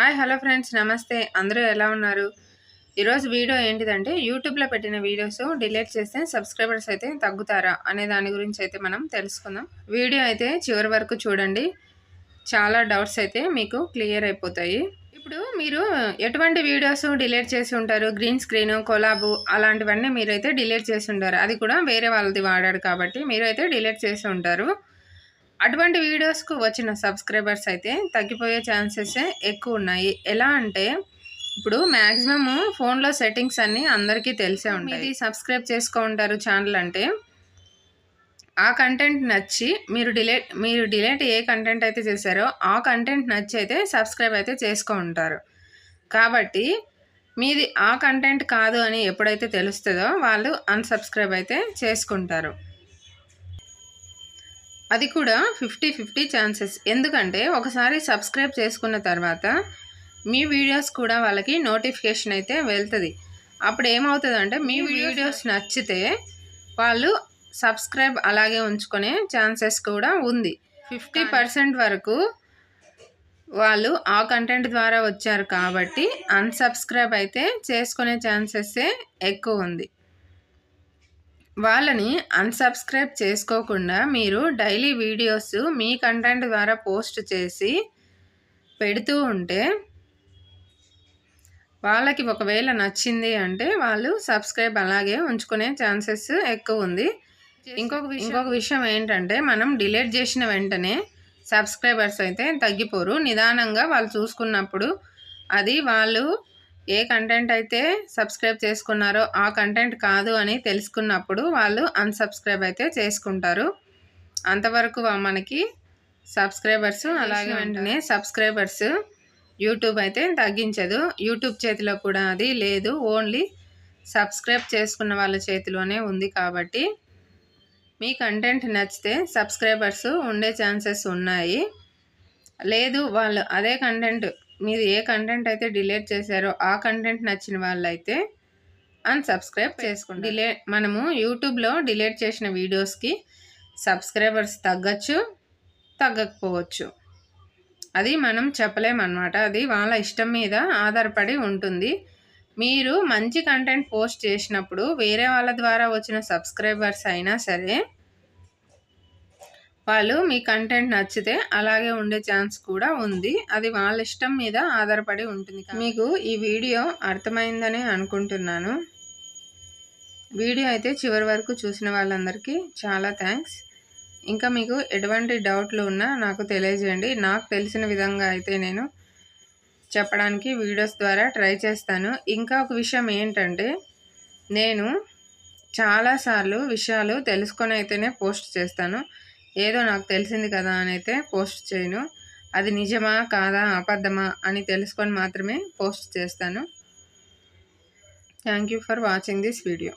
Hi hello friends. నమస్తే. అందరూ ఎలా ఉన్నారు? ఈరోజు వీడియో ఏంటిదంటే యూట్యూబ్లో పెట్టిన వీడియోస్ డిలీట్ చేస్తే సబ్స్క్రైబర్స్ అయితే తగ్గుతారా అనే దాని గురించి అయితే మనం తెలుసుకుందాం. వీడియో అయితే చివరి వరకు చూడండి. చాలా డౌట్స్ అయితే మీకు క్లియర్ అయిపోతాయి. ఇప్పుడు మీరు ఎటువంటి వీడియోస్ డిలీట్ చేసి ఉంటారు? గ్రీన్ స్క్రీన్ కొలాబు అలాంటివన్నీ మీరైతే డిలీట్ చేసి ఉంటారు. అది కూడా వేరే వాళ్ళది వాడారు కాబట్టి మీరైతే డిలీట్ చేసి ఉంటారు. అటువంటి వీడియోస్కు వచ్చిన సబ్స్క్రైబర్స్ అయితే తగ్గిపోయే ఛాన్సెస్ ఎక్కువ ఉన్నాయి. ఎలా అంటే ఇప్పుడు మ్యాక్సిమమ్ ఫోన్లో సెట్టింగ్స్ అన్నీ అందరికీ తెలిసే ఉంటాయి. ఇది సబ్స్క్రైబ్ చేసుకో ఉంటారు ఛానల్ అంటే ఆ కంటెంట్ నచ్చి మీరు డిలేట్ మీరు డిలేట్ ఏ కంటెంట్ అయితే చేశారో ఆ కంటెంట్ నచ్చి అయితే సబ్స్క్రైబ్ అయితే చేసుకో ఉంటారు. కాబట్టి మీది ఆ కంటెంట్ కాదు అని ఎప్పుడైతే తెలుస్తుందో వాళ్ళు అన్సబ్స్క్రైబ్ అయితే చేసుకుంటారు. అది కూడా ఫిఫ్టీ ఫిఫ్టీ ఛాన్సెస్. ఎందుకంటే ఒకసారి సబ్స్క్రైబ్ చేసుకున్న తర్వాత మీ వీడియోస్ కూడా వాళ్ళకి నోటిఫికేషన్ అయితే వెళ్తుంది. అప్పుడు ఏమవుతుందంటే మీ వీడియోస్ నచ్చితే వాళ్ళు సబ్స్క్రైబ్ అలాగే ఉంచుకునే ఛాన్సెస్ కూడా ఉంది. ఫిఫ్టీ పర్సెంట్ వరకు వాళ్ళు ఆ కంటెంట్ ద్వారా వచ్చారు కాబట్టి అన్సబ్స్క్రైబ్ అయితే చేసుకునే ఛాన్సెస్సే ఎక్కువ ఉంది. వాళ్ళని అన్సబ్స్క్రైబ్ చేసుకోకుండా మీరు డైలీ వీడియోస్ మీ కంటెంట్ ద్వారా పోస్ట్ చేసి పెడుతూ ఉంటే వాళ్ళకి ఒకవేళ నచ్చింది అంటే వాళ్ళు సబ్స్క్రైబ్ అలాగే ఉంచుకునే ఛాన్సెస్ ఎక్కువ ఉంది. ఇంకొక ఇంకొక విషయం ఏంటంటే మనం డిలీట్ చేసిన వెంటనే సబ్స్క్రైబర్స్ అయితే తగ్గిపోరు. నిదానంగా వాళ్ళు చూసుకున్నప్పుడు అది వాళ్ళు ఏ కంటెంట్ అయితే సబ్స్క్రైబ్ చేసుకున్నారో ఆ కంటెంట్ కాదు అని తెలుసుకున్నప్పుడు వాళ్ళు అన్సబ్స్క్రైబ్ అయితే చేసుకుంటారు. అంతవరకు మనకి సబ్స్క్రైబర్స్ అలాగే వెంటనే సబ్స్క్రైబర్స్ యూట్యూబ్ అయితే తగ్గించదు. యూట్యూబ్ చేతిలో కూడా అది లేదు. ఓన్లీ సబ్స్క్రైబ్ చేసుకున్న వాళ్ళ చేతిలోనే ఉంది కాబట్టి మీ కంటెంట్ నచ్చితే సబ్స్క్రైబర్స్ ఉండే ఛాన్సెస్ ఉన్నాయి. లేదు వాళ్ళు అదే కంటెంట్ మీరు ఏ కంటెంట్ అయితే డిలీట్ చేశారో ఆ కంటెంట్ నచ్చిన వాళ్ళైతే అన్సబ్స్క్రైబ్ చేసుకోండి. డిలే మనము యూట్యూబ్లో డిలీట్ చేసిన వీడియోస్కి సబ్స్క్రైబర్స్ తగ్గచ్చు తగ్గకపోవచ్చు. అది మనం చెప్పలేమన్నమాట అది వాళ్ళ ఇష్టం మీద ఆధారపడి ఉంటుంది. మీరు మంచి కంటెంట్ పోస్ట్ చేసినప్పుడు వేరే వాళ్ళ ద్వారా వచ్చిన సబ్స్క్రైబర్స్ అయినా సరే వాళ్ళు మీ కంటెంట్ నచ్చితే అలాగే ఉండే ఛాన్స్ కూడా ఉంది. అది వాళ్ళ ఇష్టం మీద ఆధారపడి ఉంటుంది మీకు ఈ వీడియో అర్థమైందని అనుకుంటున్నాను. వీడియో అయితే చివరి వరకు చూసిన వాళ్ళందరికీ చాలా థ్యాంక్స్ ఇంకా మీకు ఎటువంటి డౌట్లు ఉన్నా నాకు తెలియజేయండి. నాకు తెలిసిన విధంగా అయితే నేను చెప్పడానికి వీడియోస్ ద్వారా ట్రై చేస్తాను. ఇంకా ఒక విషయం ఏంటంటే నేను చాలాసార్లు విషయాలు తెలుసుకొని అయితేనే పోస్ట్ చేస్తాను. ఏదో నాకు తెలిసింది కదా అని అయితే పోస్ట్ చేయను. అది నిజమా కాదా అబద్ధమా అని తెలుసుకొని మాత్రమే పోస్ట్ చేస్తాను. Thank you for watching this video